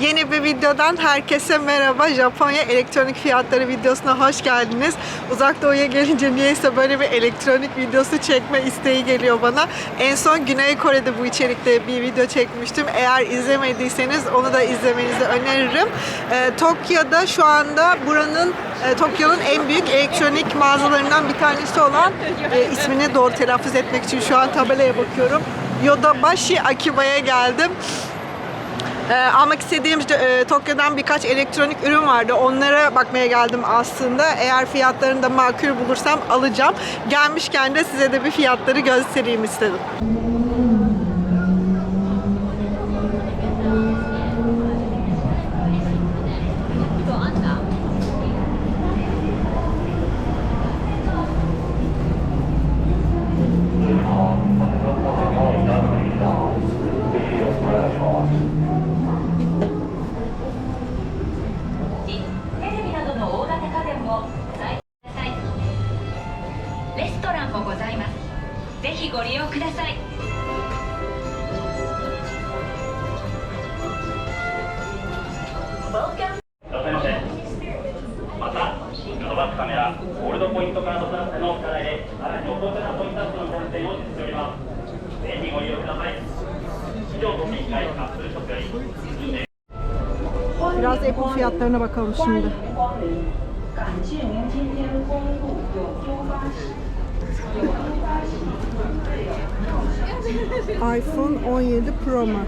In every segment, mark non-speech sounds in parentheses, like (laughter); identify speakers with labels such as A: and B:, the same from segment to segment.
A: Yeni bir videodan herkese merhaba. Japonya elektronik fiyatları videosuna hoş geldiniz. Uzak Doğu'ya gelince niyeyse böyle bir elektronik videosu çekme isteği geliyor bana. En son Güney Kore'de bu içerikte bir video çekmiştim. Eğer izlemediyseniz onu da izlemenizi öneririm. Ee, Tokyo'da şu anda buranın e, Tokyo'nun en büyük elektronik mağazalarından bir tanesi olan e, ismini doğru telaffuz etmek için şu an tabelaya bakıyorum. Yodobashi Akiba'ya geldim. Ee, almak istediğim e, Tokyo'dan birkaç elektronik ürün vardı. Onlara bakmaya geldim aslında. Eğer fiyatlarını da makul bulursam alacağım. Gelmişken de size de bir fiyatları göstereyim istedim. Fiyatlarına bakalım şimdi. iPhone 17 Pro Max.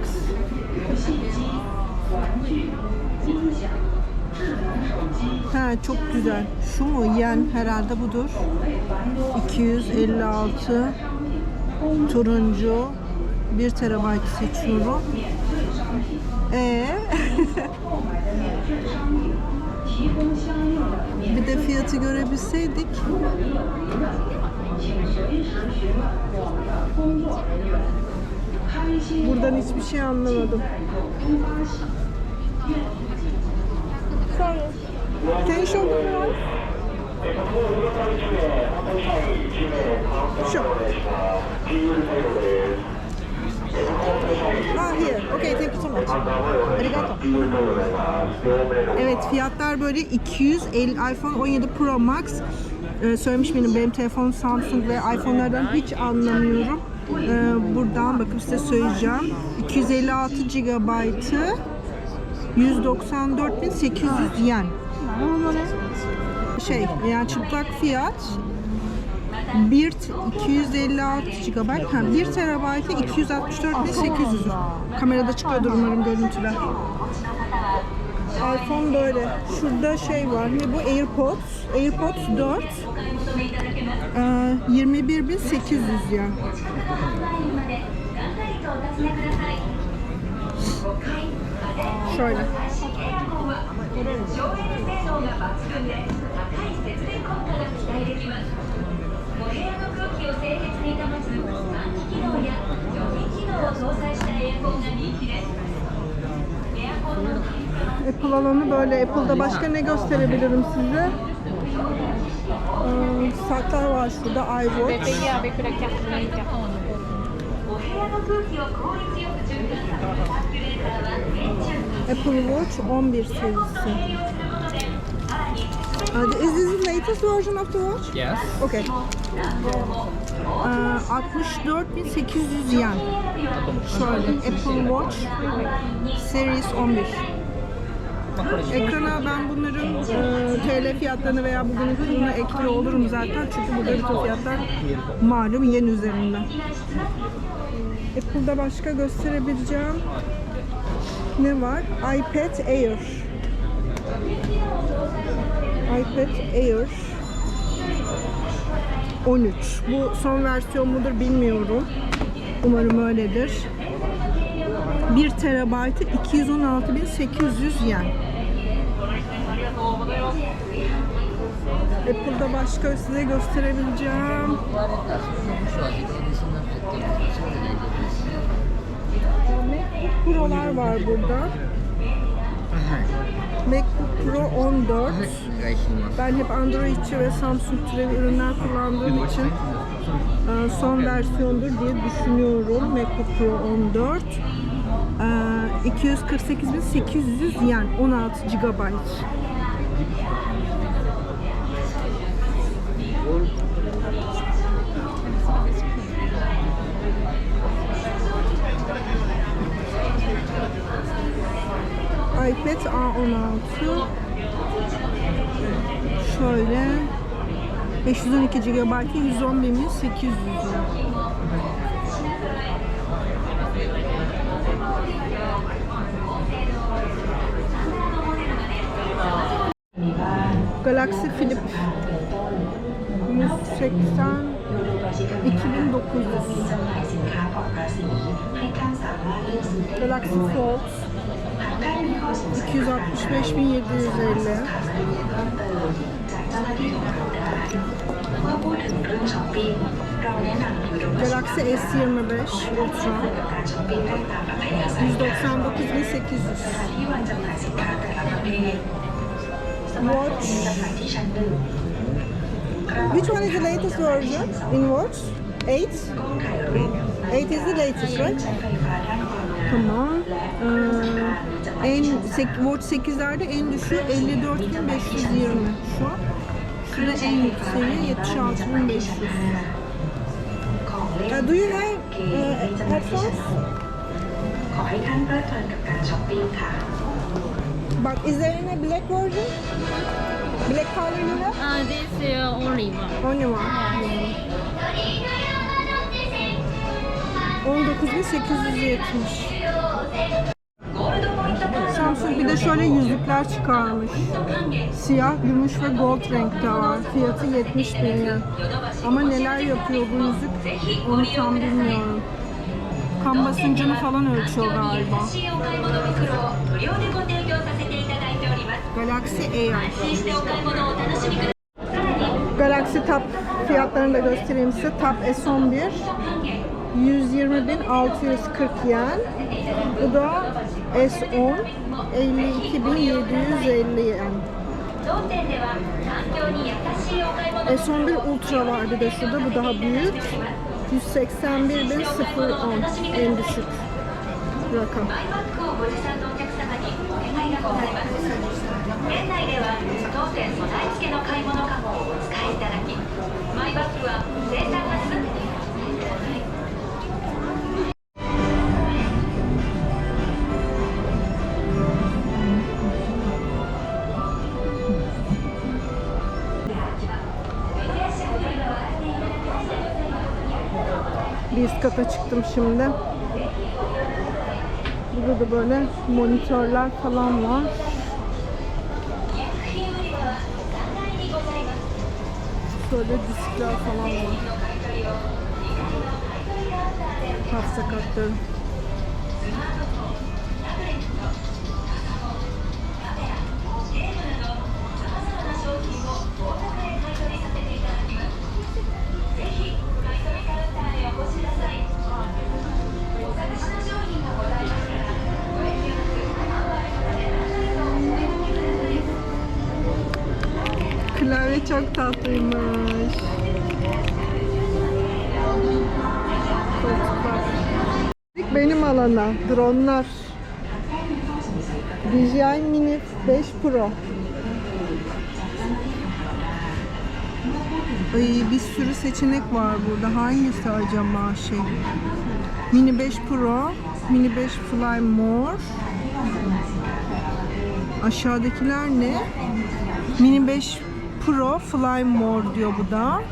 A: Ha çok güzel. Şu mu? Yen herhalde budur. 256 turuncu 1 terabayt seçiyorum. Ee (laughs) Bir de fiyatı görebilseydik. Buradan hiçbir şey anlamadım. Sen iş? Şu. Okay, thank you so much. Arigato. Evet fiyatlar böyle 250 iPhone 17 Pro Max Ee, söylemiş benim benim telefonum Samsung ve iPhone'lardan hiç anlamıyorum. Ee, buradan bakıp size söyleyeceğim. 256 GB'ı 194.800 yen. Şey yani çıplak fiyat 1 256 GB, ha 1 TB'e 264 800 Kamerada çıkıyordur umarım görüntüler. iPhone böyle. Şurada şey var. Ne bu? AirPods. AirPods 4. Ee, 21800 ya. Şöyle. Apple alanı böyle. Apple'da başka ne gösterebilirim size? Ee, saatler var şurada. iWatch. Apple Watch 11 serisi. Uh, is this the latest version of the watch?
B: Yes.
A: Okay. Ee, 64.800 yen. Şöyle Apple Watch Series 11. Ekrana ben bunların e, TL fiyatlarını veya bugünün kurunu ekliyor olurum zaten çünkü burada bütün fiyatlar malum yen üzerinden. Apple'da başka gösterebileceğim ne var? iPad Air. iPad Air 13. Bu son versiyon mudur bilmiyorum. Umarım öyledir. 1 terabaytı 216.800 yen. Apple'da başka size gösterebileceğim. MacBook Pro'lar var burada. MacBook Pro 14. Ben hep Androidçi ve Samsung türevi ürünler kullandığım için e, son versiyondur diye düşünüyorum. MacBook Pro 14. E, 248.800 yen 16 GB. iPad A16 Şöyle. 512 GB'i 111 bin 800 lira. Galaxy Flip 180 2900 Galaxy Fold 265.750
C: จากเจ้าหน้าที่ของเราได้เมื่อพูดถึงเรื่องช้อปปิ้งเราแนะนำยูโร
A: Galaxy S25 Ultra
C: กับการช้อปปิ้งได้ตามอัธยาศัย
A: 199.800
C: สถานที่วางจำหน่ายสินค้าแต่ละประเภทสมาร์ทโฟนมีจำหน่ายที่ชั้นหนึ่ง
A: Which one is the latest version in watch? 8?
C: กล้องถ่ายรูป
A: 8 is the latest, right?
C: ใช้ไฟฟ้าด้านความงาม
A: Tamam.
C: และเครื่องสำอางมีจำหน่าย
A: En
C: ที่ชั้น
A: sek, Watch 8'lerde en düşüğü 54.520 şu an. Şurada en yükseği 76.500.
C: ของเล่น
A: Uh, do you have
C: เค
A: uh,
C: มีจำหน่ายที่ชั้น
A: headphones?
C: สองขอให้ท่านเพลิดเพลินกับการช้อปปิ้งค่ะ
A: But is there any black version? Black color you have?
D: Uh, this uh, only one.
A: Only one. 19.870. de şöyle yüzükler çıkarmış. Siyah, gümüş ve gold renkte var. Fiyatı 70 bin lira. Ama neler yapıyor bu yüzük onu tam bilmiyorum. Kan basıncını falan ölçüyor galiba. Galaxy
E: AR.
A: Galaxy Tab fiyatlarını da göstereyim size. Tab S11 120.640 yen. Bu da S10 52.750 yen.
E: E son
A: bir ultra var bir de şurada. Bu daha büyük. 181.010 en düşük rakam. Evet. Üst kata çıktım şimdi. Burada da böyle monitörler falan var. Şöyle diskler falan var. Hafıza kartları. Çok tatlıymış. Benim alana dronlar. DJI Mini 5 Pro. Ay, bir sürü seçenek var burada. Hangisi acaba şey? Mini 5 Pro, Mini 5 Fly More. Aşağıdakiler ne? Mini 5 Pro Fly More diyor bu da.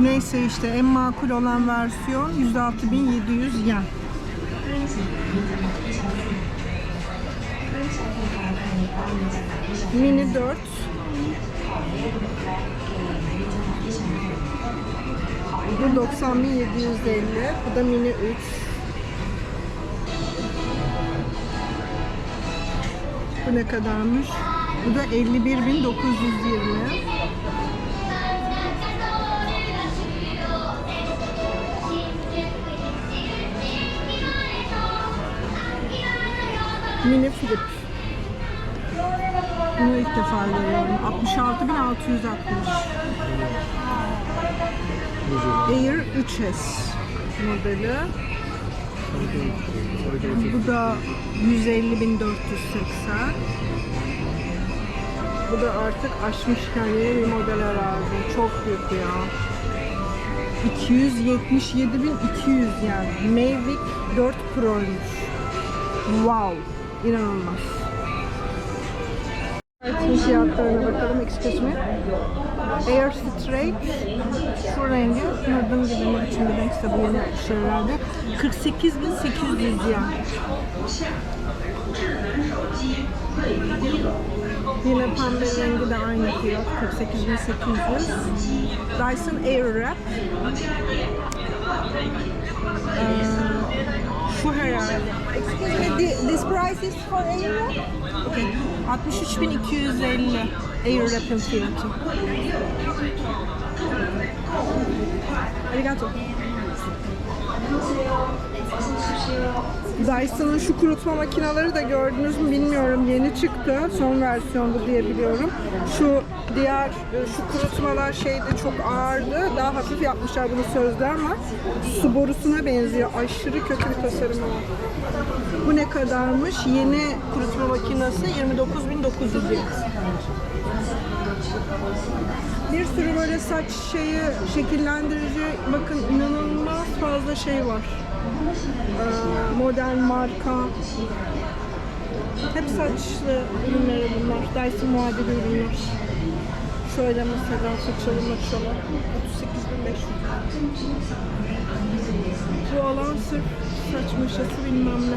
A: Neyse işte en makul olan versiyon 106.700 yen. Mini 4 Bu 90.750 Bu da Mini 3 Bu ne kadarmış? Bu da 51.920 Mini flip. Bunu ilk defa görüyorum. 66.660. Air 3S. modeli. Bu da 150.480. Bu da artık aşmış kendini bir model herhalde. Çok büyük ya. 277.200 yani. Mavic 4 Pro'ymuş. Wow. İnanılmaz. Evet, fiyatlarına bakalım. Excuse me. Air Straight şu rengi gördüğüm gibi ne biçim bir renkse bu yeni şeylerde 48.800 yen. Yine pembe rengi de aynı fiyat 48.800. Dyson Airwrap. Ee, şu herhalde. Excuse me, thi- this price is for Airwrap? Okay. 63.250 Airwrap'ın fiyatı. Dyson'ın şu kurutma makineleri de gördünüz mü bilmiyorum yeni çıktı. Son versiyon bu diye biliyorum. Şu diğer e, şu kurutmalar şeyde çok ağırdı. Daha hafif yapmışlar bunu sözde ama su borusuna benziyor. Aşırı kötü bir tasarımı var. Bu ne kadarmış? Yeni kurutma makinesi 29.900 yen. Bir sürü böyle saç şeyi şekillendirici bakın inanılmaz fazla şey var. Ee, modern marka. Hep saçlı ürünleri bunlar. Dyson muadili ürünler. Şöyle mesela saçalı maçalı. 38.500. Bu alan sırf saç maşası bilmem ne.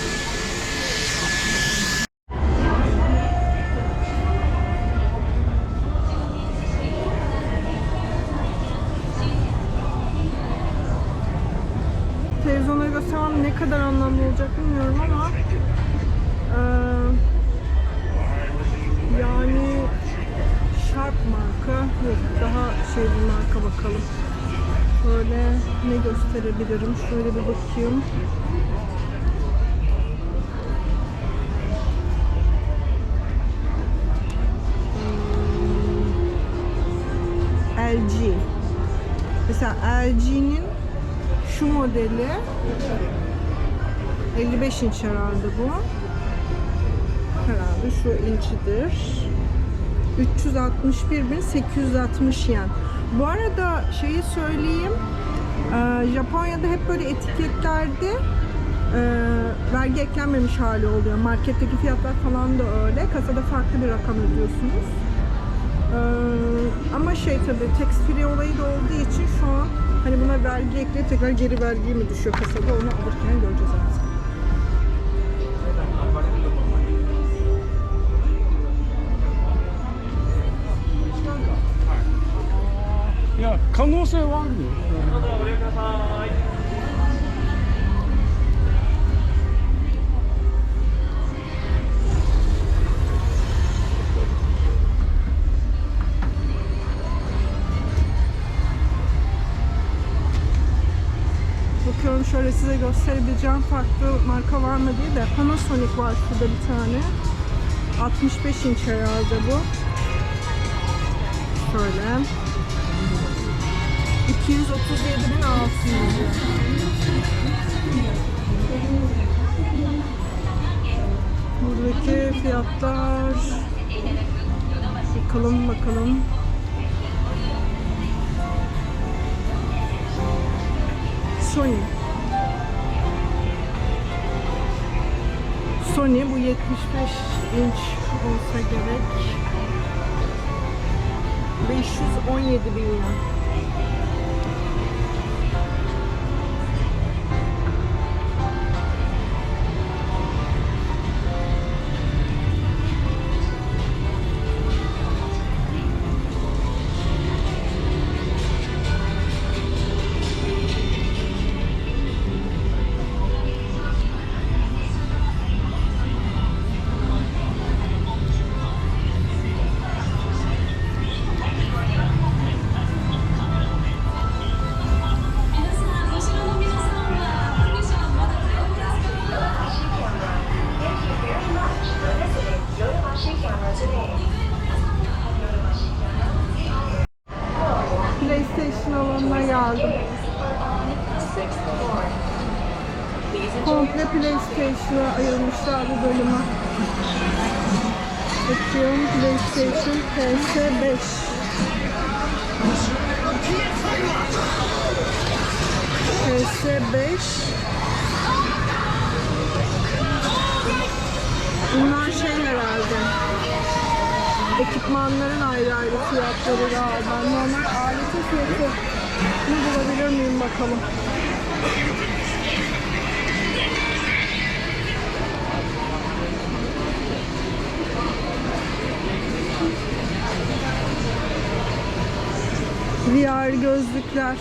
A: şey bir marka bakalım böyle ne gösterebilirim şöyle bir bakayım Hmm, LG mesela LG'nin şu modeli 55 inç herhalde bu. Herhalde şu incidir. 361.860 yen. Bu arada şeyi söyleyeyim. Ee, Japonya'da hep böyle etiketlerde e, vergi eklenmemiş hali oluyor. Marketteki fiyatlar falan da öyle. Kasada farklı bir rakam ödüyorsunuz. Ee, ama şey tabii tax free olayı da olduğu için şu an hani buna vergi ekleyip tekrar geri vergi mi düşüyor kasada onu alırken göreceğiz artık.
F: 可能性はあるよ。
A: Bakıyorum şöyle size gösterebileceğim farklı marka var mı diye de Panasonic var şurada bir tane. 65 inç herhalde bu. Şöyle. 237.600 Buradaki fiyatlar bakalım bakalım. Sony. Sony bu 75 inç olsa gerek. 517 bin yen. PS5 Bunlar şey herhalde ekipmanların ayrı ayrı fiyatları galiba. Normal aletin fiyatı ne bulabilir miyim bakalım. VR gözlükler.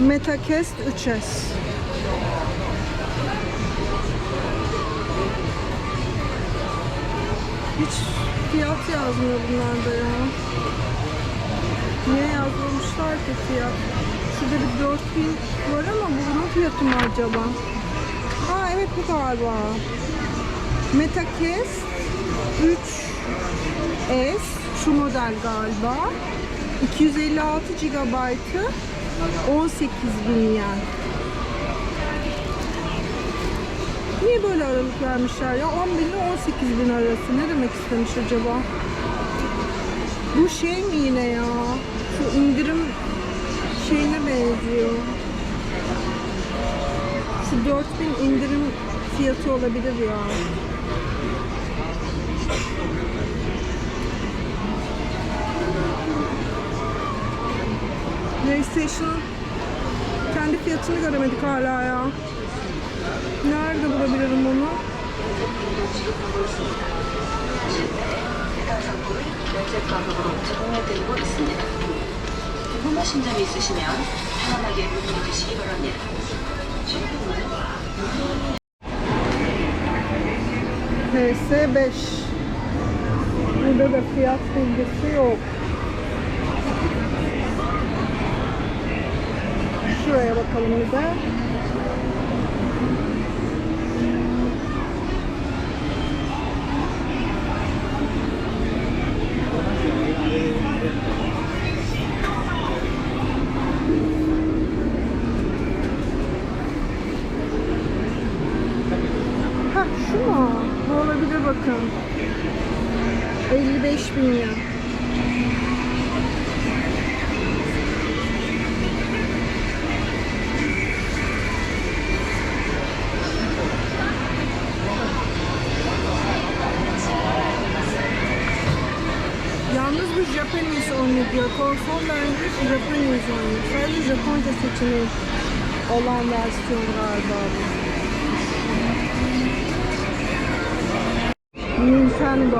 A: MetaQuest 3S. Hiç fiyat yazmıyor bunlarda ya. Niye yazmamışlar ki fiyat? Şurada bir 4000 var ama bu bunun fiyatı mı acaba? Ha evet bu galiba. MetaQuest 3S şu model galiba. 256 GB'ı 18 bin yen. Niye böyle aralık vermişler ya? 10 bin ile 18 bin arası. Ne demek istemiş acaba? Bu şey mi yine ya? Şu indirim şeyine benziyor. Şu 4000 indirim fiyatı olabilir ya. PlayStation kendi fiyatını göremedik hala ya Nerede bulabilirim onu?
C: 제공해드리고 있습니다. 궁금하신 점 있으시면 편안하게 문의 주시기 바랍니다.
A: PS5 Burada da fiyat bilgisi yok. Şuraya bakalım bir de. Şu mu? Bu olabilir bakın. 55 bin yen. Yalnız bu Japanese only diyor. Konsol bence Japanese only. Sadece Japonca seçeneği olan versiyon galiba bu. Nintendo.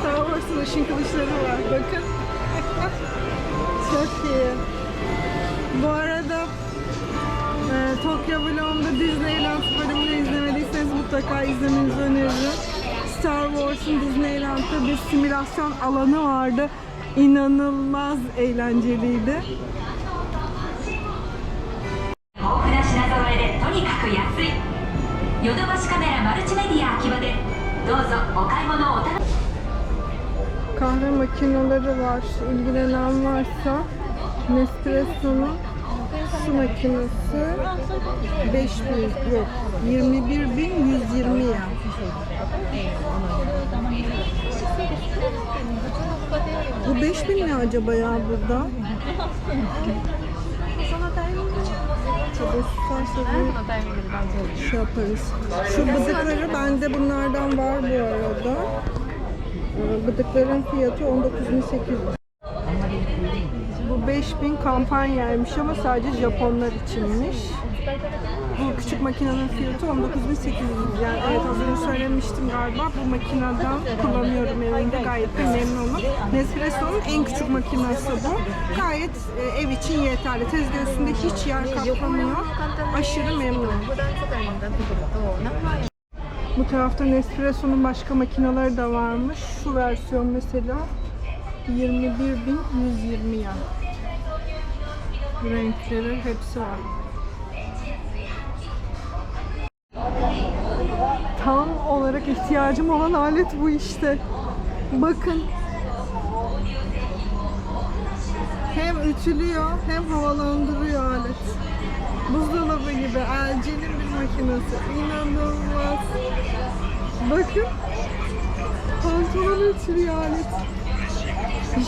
A: Star Wars'ın ışın kılıçları var. Bakın. (laughs) Çok iyi. Bu arada ee, Tokyo izlemediyseniz mutlaka izlemenizi öneririm. Star Wars'un Disneyland'da bir simülasyon alanı vardı. İnanılmaz eğlenceliydi. Kahve makineleri var. İlgilenen varsa Nespresso'nun su makinesi 5000 yok 21.120 yen. Bu 5000 ne acaba ya burada? Şey yaparız. Şu bıdıkları bende bunlardan var bu arada. Ee, Bıdıkların fiyatı 19.800. Bu 5000 kampanyaymış ama sadece Japonlar içinmiş. Küçük makinenin fiyatı 19.800 yani evet az önce söylemiştim galiba bu makineden kullanıyorum evimde gayet de memnunum. Nespresso'nun en küçük makinesi bu. Gayet e, ev için yeterli. Tezgah üstünde hiç yer kaplamıyor. Aşırı memnunum. Bu tarafta Nespresso'nun başka makineleri de varmış. Şu versiyon mesela 21.120 yen. Renkleri hepsi var. Tam olarak ihtiyacım olan alet bu işte. Bakın. Hem ütülüyor hem havalandırıyor alet. Buzdolabı gibi LG'nin bir makinesi. İnanılmaz. Bakın. Pantolon ütülüyor alet.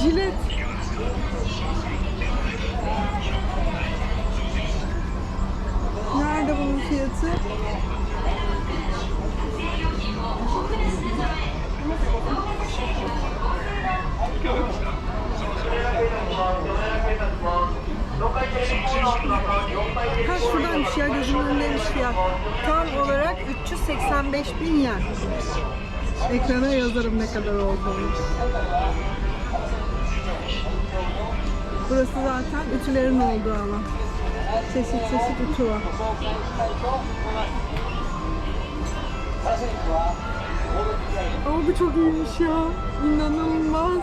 A: Jilet. Nerede bunun fiyatı? 185 bin yen. Ekrana yazarım ne kadar olduğunu. Burası zaten ütülerin olduğu alan. Çeşit çeşit ütü var. Ama bu çok iyiymiş ya. İnanılmaz.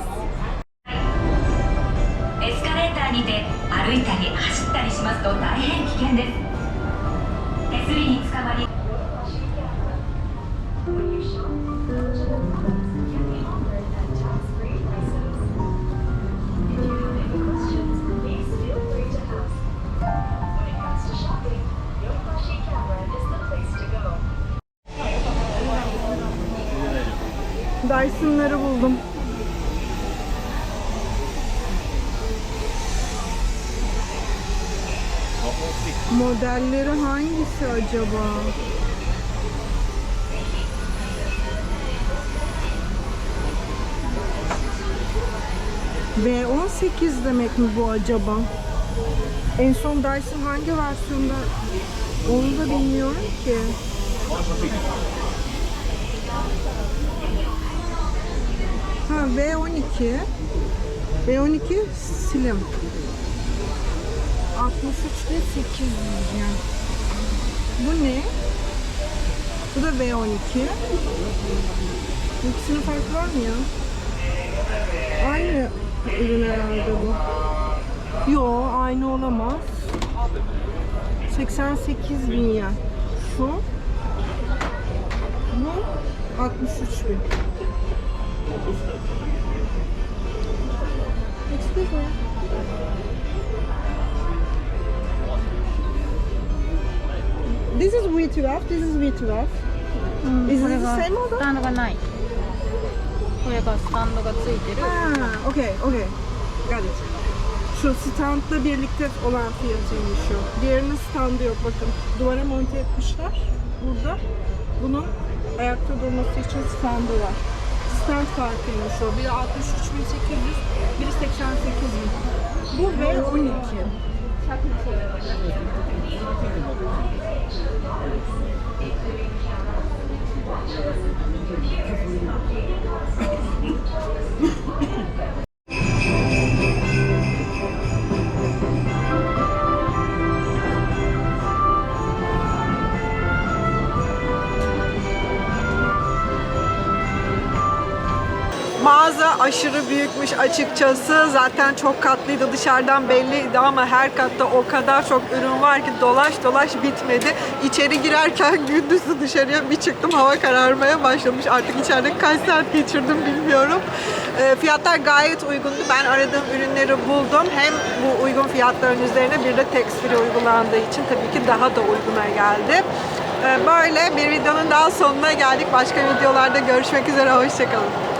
E: エスカレーターにて歩いたり走ったりしますと大変危険です。
A: Dyson'ları buldum. Modelleri hangisi acaba? V18 demek mi bu acaba? En son Dyson hangi versiyonda onu da bilmiyorum ki. Ha V12. V12 Slim. 63 ve 800 yani. Bu ne? Bu da V12. İkisinin farkı var mı ya? Aynı ürün herhalde bu. Yo aynı olamaz. 88 bin yen. Şu. Bu 63 bin. Excuse me. This is V12, this is V12.
D: うん、
A: Is
D: こ
A: it
D: れ
A: the
D: が
A: same
D: ス
A: model?
D: タンドがないこれがスタンドがついてる
A: Ha, okay, okay. Got it. Şu standla birlikte olan fiyatıymış şu. Diğerinin standı yok bakın. Duvara monte etmişler. Burada. Bunun ayakta durması için standı var. Stand farkıymış o. Biri 63.800, biri 88.000. Bu V12. (laughs) Mağaza aşırı büyükmüş açıkçası. Zaten çok katlıydı dışarıdan belliydi ama her katta o kadar çok ürün var ki dolaş dolaş bitmedi. İçeri girerken (laughs) gündüzü dışarıya bir çıktım hava kararmaya başlamış. Artık içeride kaç saat geçirdim bilmiyorum. E, fiyatlar gayet uygundu. Ben aradığım ürünleri buldum. Hem bu uygun fiyatların üzerine bir de free uygulandığı için tabii ki daha da uyguna geldi. E, böyle bir videonun daha sonuna geldik. Başka videolarda görüşmek üzere. Hoşçakalın.